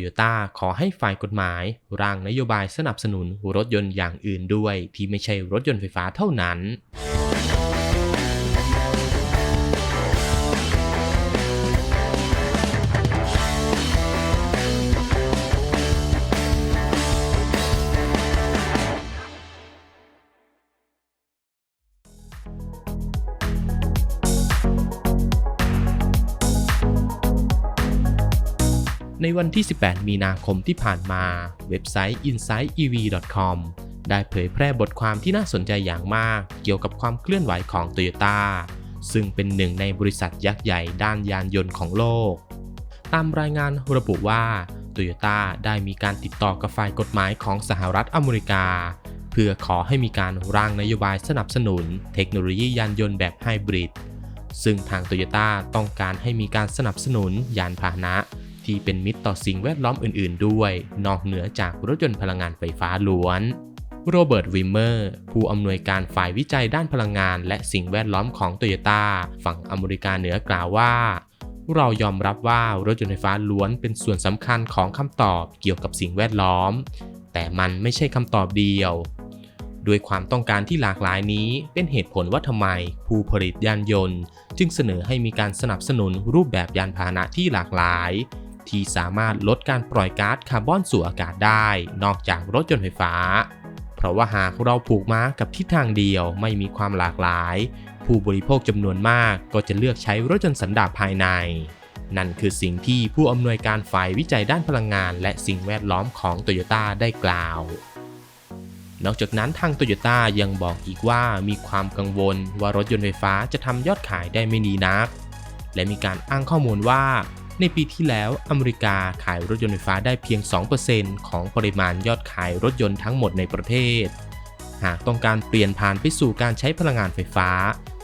โยต้าขอให้ฝ่ายกฎหมาย ร่างนโยบายสนับสนุนรถยนต์อย่างอื่นด้วย ที่ไม่ใช่รถยนต์ไฟฟ้าเท่านั้น ในวันที่ 18 มีนาคมที่ผ่านมา เว็บไซต์ insightev.com ได้เผยแพร่บทความที่น่าสนใจอย่างมาก เกี่ยวกับความเคลื่อนไหวของ Toyota ซึ่งเป็นหนึ่งในบริษัทยักษ์ใหญ่ด้านยานยนต์ของโลก ตามรายงานระบุว่า Toyota ได้มีการติดต่อกับฝ่ายกฎหมายของสหรัฐอเมริกา เพื่อขอให้มีการร่างนโยบายสนับสนุน เทคโนโลยียานยนต์แบบไฮบริดซึ่งทาง Toyota ต้องการให้มีการสนับสนุนยานพาหนะ ที่เป็นมิตรต่อสิ่งแวดล้อมอื่น ๆ ด้วย นอกเหนือจากรถยนต์พลังงานไฟฟ้าล้วนโรเบิร์ตวิมเมอร์ผู้อำนวยการฝ่ายวิจัยด้านพลังงานและสิ่งแวดล้อมของโตโยต้าฝั่งอเมริกาเหนือกล่าวว่า เรายอมรับว่ารถยนต์ไฟฟ้าล้วนเป็นส่วนสำคัญของคำตอบเกี่ยวกับสิ่งแวดล้อม แต่มันไม่ใช่คำตอบเดียว ด้วยความต้องการที่หลากหลายนี้เป็นเหตุผลว่าทำไมผู้ผลิตยานยนต์ จึงเสนอให้มีการสนับสนุนรูปแบบยานพาหนะที่หลากหลาย ที่สามารถลดการปล่อยก๊าซคาร์บอนสู่อากาศได้ นอกจากรถยนต์ไฟฟ้า เพราะว่าหากเราผูกม้ากับทิศทางเดียวไม่มีความหลากหลาย ผู้บริโภคจำนวนมากก็จะเลือกใช้รถยนต์สันดาปภายใน นั่นคือสิ่งที่ผู้อำนวยการฝ่ายวิจัยด้านพลังงาน และสิ่งแวดล้อมของโตโยต้าได้กล่าวนอกจากนั้นทางโตโยต้ายังบอกอีกว่ามีความกังวลว่ารถยนต์ไฟฟ้าจะทำยอดขายได้ไม่ดีนัก และมีการอ้างข้อมูลว่า ในปีที่แล้วอเมริกาขายรถยนต์ไฟฟ้าได้เพียง 2%ของปริมาณยอดขายรถยนต์ทั้งหมดในประเทศ หากต้องการเปลี่ยนผ่านไปสู่การใช้พลังงานไฟฟ้า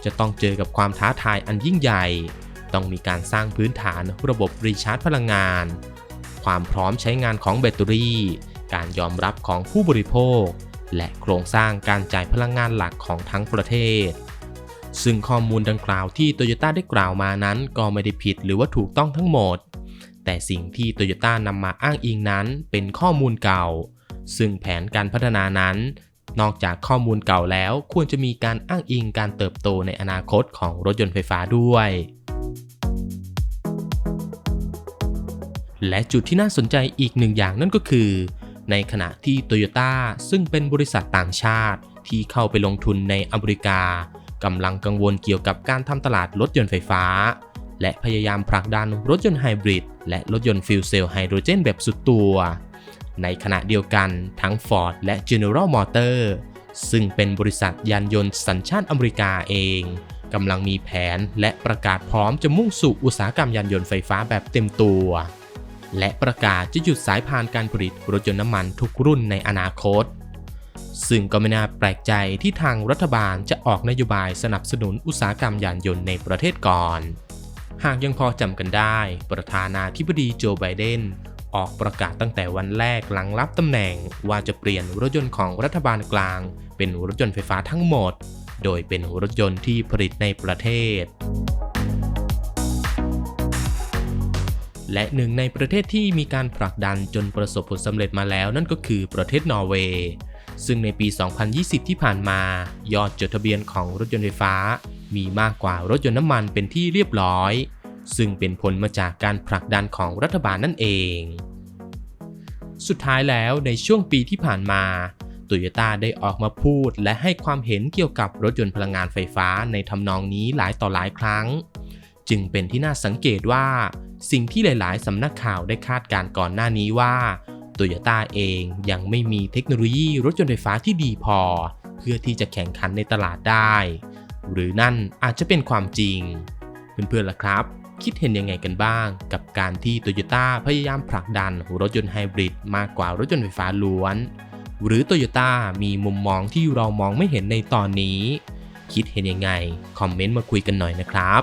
จะต้องเจอกับความท้าทายอันยิ่งใหญ่ ต้องมีการสร้างพื้นฐานระบบรีชาร์จพลังงาน ความพร้อมใช้งานของแบตเตอรี่ การยอมรับของผู้บริโภค และโครงสร้างการจ่ายพลังงานหลักของทั้งประเทศ ซึ่งข้อมูลดังกล่าวที่โตโยต้าได้กล่าวมานั้นก็ไม่ได้ผิดหรือว่าถูกต้องทั้งหมด แต่สิ่งที่โตโยต้านำมาอ้างอิงนั้นเป็นข้อมูลเก่า ซึ่งแผนการพัฒนานั้น นอกจากข้อมูลเก่าแล้วควรจะมีการอ้างอิงการเติบโตในอนาคตของรถยนต์ไฟฟ้าด้วยและจุดที่น่าสนใจอีกหนึ่งอย่างนั่นก็คือ ในขณะที่โตโยต้าซึ่งเป็นบริษัทต่างชาติที่เข้าไปลงทุนในอเมริกา กำลังกังวลเกี่ยวกับการทำตลาดรถยนต์ไฟฟ้า และพยายามผลักดันรถยนต์ไฮบริดและรถยนต์ฟิวเซลไฮโดรเจนแบบสุดตัว ในขณะเดียวกันทั้ง Ford และ General Motors ซึ่งเป็นบริษัทยานยนต์สัญชาติอเมริกาเองกำลังมีแผนและประกาศพร้อมจะมุ่งสู่อุตสาหกรรมยานยนต์ไฟฟ้าแบบเต็มตัว และประกาศจะหยุดสายพานการผลิตรถยนต์น้ำมันทุกรุ่นในอนาคต ซึ่งก็ไม่น่าแปลกใจที่ทางรัฐบาลจะออกนโยบายสนับสนุนอุตสาหกรรมยานยนต์ในประเทศก่อน หากยังพอจำกันได้ ประธานาธิบดีโจไบเดนออกประกาศตั้งแต่วันแรกหลังรับตำแหน่งว่าจะเปลี่ยนรถยนต์ของรัฐบาลกลาง เป็นรถยนต์ไฟฟ้าทั้งหมด โดยเป็นรถยนต์ที่ผลิตในประเทศ และหนึ่งในประเทศที่มีการผลักดันจนประสบผลสำเร็จมาแล้วนั่นก็คือประเทศนอร์เวย์ ซึ่งในปี 2020 ที่ผ่านมา ยอดจดทะเบียนของรถยนต์ไฟฟ้า มีมากกว่ารถยนต์น้ำมันเป็นที่เรียบร้อย ซึ่งเป็นผลมาจากการผลักดันของรัฐบาลนั่นเอง สุดท้ายแล้วในช่วงปีที่ผ่านมาโตโยต้าได้ออกมาพูดและให้ความเห็นเกี่ยวกับรถยนต์พลังงานไฟฟ้าในทำนองนี้หลายต่อหลายครั้ง จึงเป็นที่น่าสังเกตว่า สิ่งที่หลาย ๆสำนักข่าวได้คาดการณ์ก่อนหน้านี้ว่า โตโยต้าเองยังไม่มีเทคโนโลยีรถยนต์ไฟฟ้าที่ดีพอ เพื่อที่จะแข่งขันในตลาดได้ หรือนั่นอาจจะเป็นความจริง เพื่อนๆล่ะครับ คิดเห็นยังไงกันบ้าง กับการที่โตโยต้าพยายามผลักดันรถยนต์ไฮบริดมากกว่ารถยนต์ไฟฟ้าล้วน หรือโตโยต้ามีมุมมองที่เรามองไม่เห็นในตอนนี้ คิดเห็นยังไง คอมเมนต์มาคุยกันหน่อยนะครับ